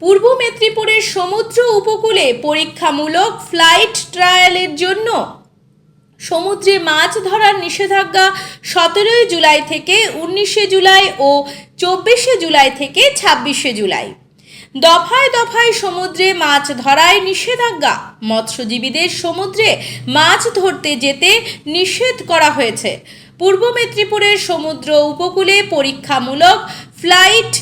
পূর্ব মেদিনীপুরের সমুদ্র উপকূলে পরীক্ষামূলক ফ্লাইট ট্রায়ালের জন্য সমুদ্রে মাছ ধরার নিষেধাজ্ঞা সতেরোই জুলাই থেকে উনিশে জুলাই ও চব্বিশে জুলাই থেকে ছাব্বিশে জুলাই। দফায় দফায় সমুদ্রে মাছ ধরায় নিষেধাজ্ঞা। মৎস্যজীবীদের সমুদ্রে মাছ ধরতে যেতে নিষেধ করা হয়েছে। পূর্ব মেদিনীপুরের সমুদ্র উপকূলে পরীক্ষামূলক ফ্লাইট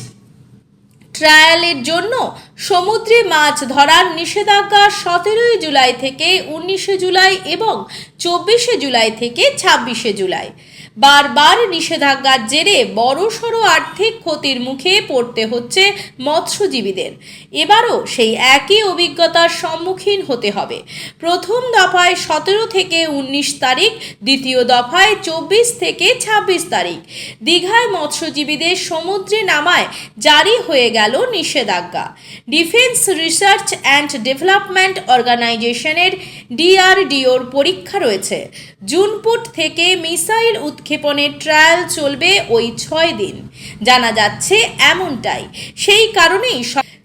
ট্রায়ালের জন্য সমুদ্রে মাছ ধরার নিষেধাজ্ঞা সতেরোই জুলাই থেকে উনিশে জুলাই এবং চব্বিশে জুলাই থেকে ছাব্বিশে জুলাই। বারবার নিষেধাজ্ঞার জেরে বড়সড় আর্থিক ক্ষতির মুখে পড়তে হচ্ছে মৎস্যজীবীদের। এবারও সেই একই অভিজ্ঞতার সম্মুখীন হতে হবে। প্রথম দফায় সতেরো থেকে উনিশ তারিখ, দ্বিতীয় দফায় চব্বিশ থেকে ছাব্বিশ তারিখ। দীঘায় মৎস্যজীবীদের সমুদ্রে নামায় জারি হয়ে গেল নিষেধাজ্ঞা। ডিফেন্স রিসার্চ অ্যান্ড ডেভেলপমেন্ট অর্গানাইজেশনের ডিআরডিওর পরীক্ষা রয়েছে। জুনপুট থেকে মিসাইল উৎক্ষেপণের ট্রায়াল চলবে ওই ছয় দিন। জানা যাচ্ছে এমনটাই। সেই কারণেই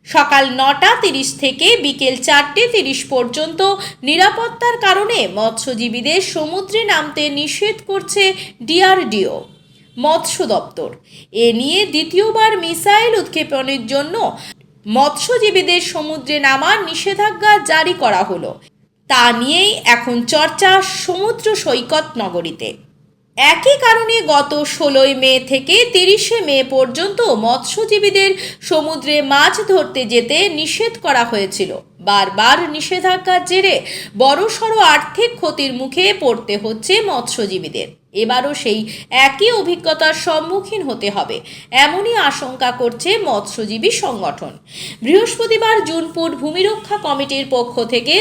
সকাল নটা তিরিশ থেকে বিকেল চারটে তিরিশ পর্যন্ত নিরাপত্তার কারণে মৎস্যজীবীদের সমুদ্রে নামতে নিষেধ করছে ডিআরডিও, মৎস্য দপ্তর। এ নিয়ে দ্বিতীয়বার মিসাইল উৎক্ষেপণের জন্য মৎস্যজীবীদের সমুদ্রে নামার নিষেধাজ্ঞা জারি করা হলো। তা নিয়েই এখন চর্চা সমুদ্র সৈকত নগরীতে। একই কারণে গত ষোলোই মে থেকে তিরিশে মে পর্যন্ত মৎস্যজীবীদের সমুদ্রে মাছ ধরতে যেতে নিষেধ করা হয়েছিল। বারবার নিষেধাজ্ঞার জেরে বড়সড় আর্থিক ক্ষতির মুখে পড়তে হচ্ছে মৎস্যজীবীদের। এবারও সেই একই অভিজ্ঞতার সম্মুখীন হতে হবে, এমনই আশঙ্কা করছে মৎস্যজীবী সংগঠন। বৃহস্পতিবার জুনপুট ভূমিরক্ষা কমিটির পক্ষ থেকে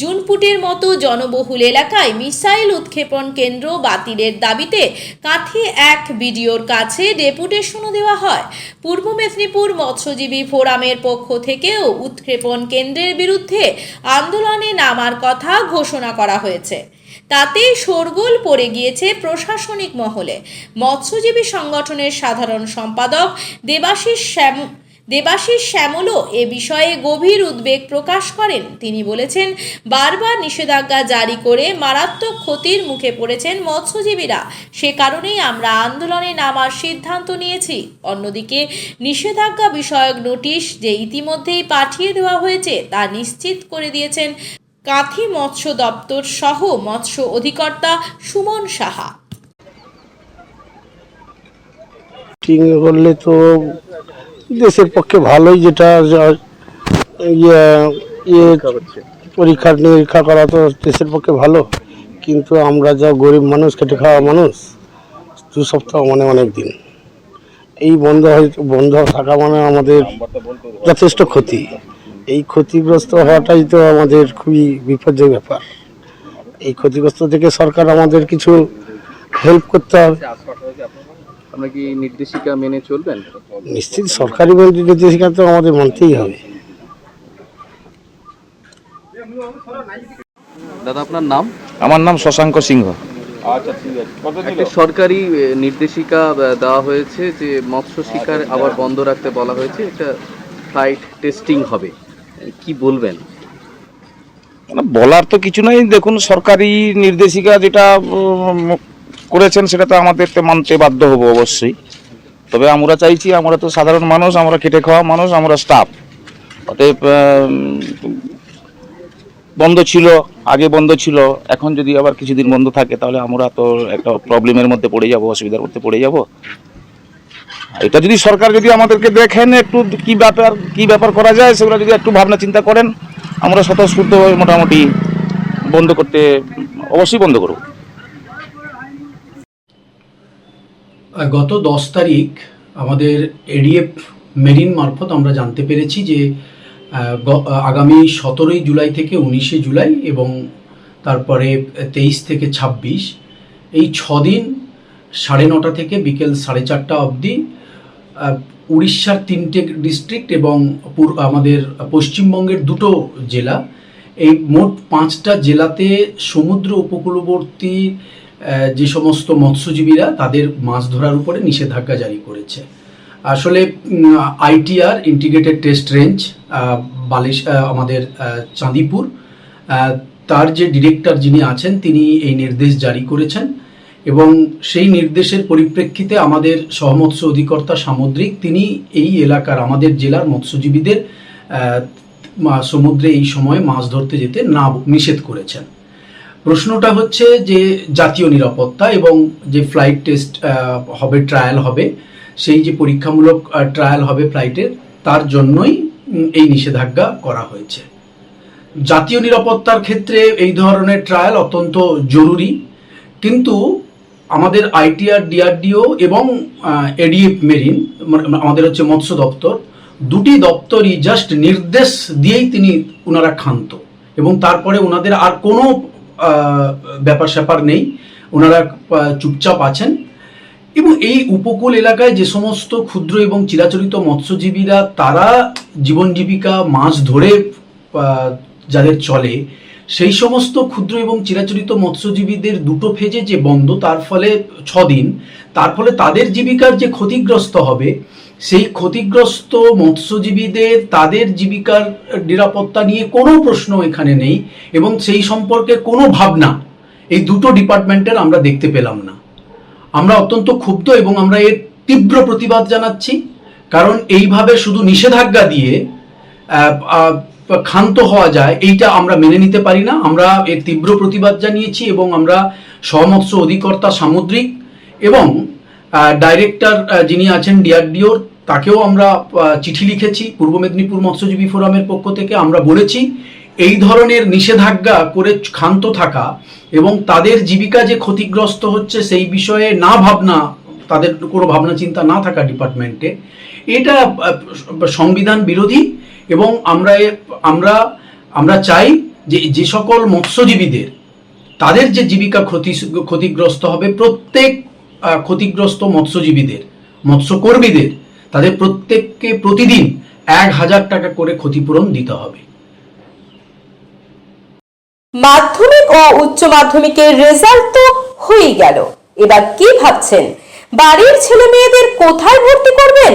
জুনপুটের মতো জনবহুল এলাকায় মিসাইল উৎক্ষেপণ কেন্দ্র বাতিলের দাবিতে কাঁথি এক বিডিওর কাছে ডেপুটেশনও দেওয়া হয়। পূর্ব মেদিনীপুর মৎস্যজীবী ফোরামের পক্ষ থেকেও উৎক্ষেপণ কেন্দ্রের বিরুদ্ধে আন্দোলনে নামার কথা ঘোষণা করা হয়েছে। তাতেই শোরগোল পড়ে গিয়েছে প্রশাসনিক মহলে। মৎস্যজীবী সংগঠনের সাধারণ সম্পাদক দেবাশিস শ্যাম, দেবাশিস শ্যামলও এ বিষয়ে গভীর উদ্বেগ প্রকাশ করেন। তিনি বলেছেন, বারবার নিষেধাজ্ঞা জারি করে মারাত্মক ক্ষতির মুখে পড়েছেন মৎস্যজীবীরা। সে কারণেই আমরা আন্দোলনে নামার সিদ্ধান্ত নিয়েছি। অন্যদিকে, নিষেধাজ্ঞা বিষয়ক নোটিশ যে ইতিমধ্যেই পাঠিয়ে দেওয়া হয়েছে তা নিশ্চিত করে দিয়েছেন কাঁথি মৎস্য দপ্তর সহ মৎস্য অধিকর্তা সুমন সাহা। করলে তো দেশের পক্ষে ভালোই যেটা ইয়ে ইয়ে পরীক্ষা নিরীক্ষা করা তো দেশের পক্ষে ভালো। কিন্তু আমরা যা গরিব মানুষ, খেটে খাওয়া মানুষ, দু সপ্তাহ মানে অনেক দিন। এই বন্ধ হয়ে, বন্ধ থাকা মানে আমাদের যথেষ্ট ক্ষতি। এই ক্ষতিগ্রস্ত হওয়াটাই তো আমাদের খুবই বিপর্যয় ব্যাপার। এই ক্ষতিগ্রস্ত থেকে সরকার আমাদের কিছু হেল্প করতে হবে। কি নির্দেশিকা মেনে চলবেন? নিশ্চিত সরকারি নির্দেশিকা তো আমাদের মানতেই হবে। দাদা আপনার নাম? আমার নাম শশাঙ্ক সিংহ। একটি সরকারি নির্দেশিকা দেওয়া হয়েছে যে মৎস্য শিকার আবার বন্ধ রাখতে বলা হয়েছে। একটা ফ্লাইট টেস্টিং হবে। কি বলবেন? বলার তো কিছু নাই। দেখুন, সরকারি নির্দেশিকা যেটা করেছেন, সেটা তো আমাদের মানতে বাধ্য হব অবশ্যই। তবে আমরা চাইছি, আমরা তো সাধারণ মানুষ, আমরা খেটে খাওয়া মানুষ, আমরা স্টাফ অতএব বন্ধ ছিল, আগে বন্ধ ছিল। এখন যদি আবার কিছুদিন বন্ধ থাকে, তাহলে আমরা তো একটা প্রবলেমের মধ্যে পড়ে যাব, অসুবিধার মধ্যে পড়ে যাব। এটা যদি সরকার যদি আমাদেরকে দেখেন একটু কি ব্যাপার কি ব্যাপার করা যায়, সেগুলো যদি একটু ভাবনা চিন্তা করেন, আমরা স্বতঃস্ফূর্ত মোটামুটি বন্ধ করতে, অবশ্যই বন্ধ করব। গত দশ তারিখ আমাদের এডিএফ মেরিন মারফত আমরা জানতে পেরেছি যে আগামী সতেরোই জুলাই থেকে উনিশে জুলাই এবং তারপরে তেইশ থেকে ছাব্বিশ, এই ছদিন সাড়ে নটা থেকে বিকেল সাড়ে চারটা অবধি উড়িষ্যার তিনটে ডিস্ট্রিক্ট এবং আমাদের পশ্চিমবঙ্গের দুটো জেলা। এই মোট পাঁচটা জেলাতে সমুদ্র উপকূলবর্তী যে সমস্ত মৎস্যজীবীরা তাদের মাছ ধরার উপরে নিষেধাজ্ঞা জারি করেছে। আসলে আইটিআর ইন্টিগ্রেটেড টেস্ট রেঞ্জ বালিশ আমাদের চাঁদিপুর তার যে ডিরেক্টর যিনি আছেন, তিনি এই নির্দেশ জারি করেছেন। এবং সেই নির্দেশের পরিপ্রেক্ষিতে আমাদের সহমৎস্য অধিকর্তা সামুদ্রিক, তিনি এই এলাকার, আমাদের জেলার মৎস্যজীবীদের সমুদ্রে এই সময়ে মাছ ধরতে যেতে না, নিষেধ করেছেন। প্রশ্নটা হচ্ছে যে, জাতীয় নিরাপত্তা এবং যে ফ্লাইট টেস্ট হবে ট্রায়াল হবে, সেই যে পরীক্ষামূলক ট্রায়াল হবে ফ্লাইটের তার জন্যই এই নিষেধাজ্ঞা করা হয়েছে। জাতীয় নিরাপত্তার ক্ষেত্রে এই ধরনের ট্রায়াল অত্যন্ত জরুরি, কিন্তু আমাদের আইটিআর, ডিআরডিও এবং এডিএফ মেরিন মানে আমাদের হচ্ছে মৎস্য দপ্তর, দুটি দপ্তরই জাস্ট নির্দেশ দিয়েই তিনি ওনারা ক্ষান্ত। এবং তারপরে ওনাদের আর কোনো ব্যাপার স্যাপার নেই। ওনারা চুপচাপ আছেন। এবং এই উপকূল এলাকায় যে সমস্ত ক্ষুদ্র এবং চিরাচরিত মৎস্যজীবীরা, তারা জীবন জীবিকা, মাছ ধরে যাদের চলে সেই সমস্ত ক্ষুদ্র এবং চিরাচরিত মৎস্যজীবীদের দুটো ফেজে যে বন্ধ, তার ফলে ছদিন, তার ফলে তাদের জীবিকার যে ক্ষতিগ্রস্ত হবে, সেই ক্ষতিগ্রস্ত মৎস্যজীবীদের, তাদের জীবিকার নিরাপত্তা নিয়ে কোনো প্রশ্ন এখানে নেই এবং সেই সম্পর্কে কোনো ভাবনা এই দুটো ডিপার্টমেন্টের আমরা দেখতে পেলাম না। আমরা অত্যন্ত ক্ষুব্ধ এবং আমরা এর তীব্র প্রতিবাদ জানাচ্ছি, কারণ এইভাবে শুধু নিষেধাজ্ঞা দিয়ে ক্ষান্ত হওয়া যায়, এইটা আমরা মেনে নিতে পারি না। আমরা এর তীব্র প্রতিবাদ জানিয়েছি এবং আমরা সহমৎস্য অধিকর্তা সামুদ্রিক এবং ডাইরেক্টর যিনি আছেন ডিআরডিওর তাকেও আমরা চিঠি লিখেছি পূর্ব মেদিনীপুর মৎস্যজীবী ফোরামের পক্ষ থেকে। আমরা বলেছি, এই ধরনের নিষেধাজ্ঞা করে ক্ষান্ত থাকা এবং তাদের জীবিকা যে ক্ষতিগ্রস্ত হচ্ছে সেই বিষয়ে না ভাবনা, তাদের কোনো ভাবনা চিন্তা না থাকা ডিপার্টমেন্টে এটা সংবিধান বিরোধী এবং আমরা আমরা আমরা চাই যে যে সকল মৎস্যজীবীদের, তাদের যে জীবিকা ক্ষতি, ক্ষতিগ্রস্ত হবে, প্রত্যেক ক্ষতিগ্রস্ত মৎস্যজীবীদের, মৎস্যকর্মীদের, তাদের প্রত্যেককে প্রতিদিন এক হাজার টাকা করে ক্ষতিপূরণ দিতে হবে। মাধ্যমিক ও উচ্চ মাধ্যমিকের রেজাল্ট তো হয়েই গেল। এবার কি ভাবছেন? বাড়ির ছেলে মেয়েদের কোথায় ভর্তি করবেন?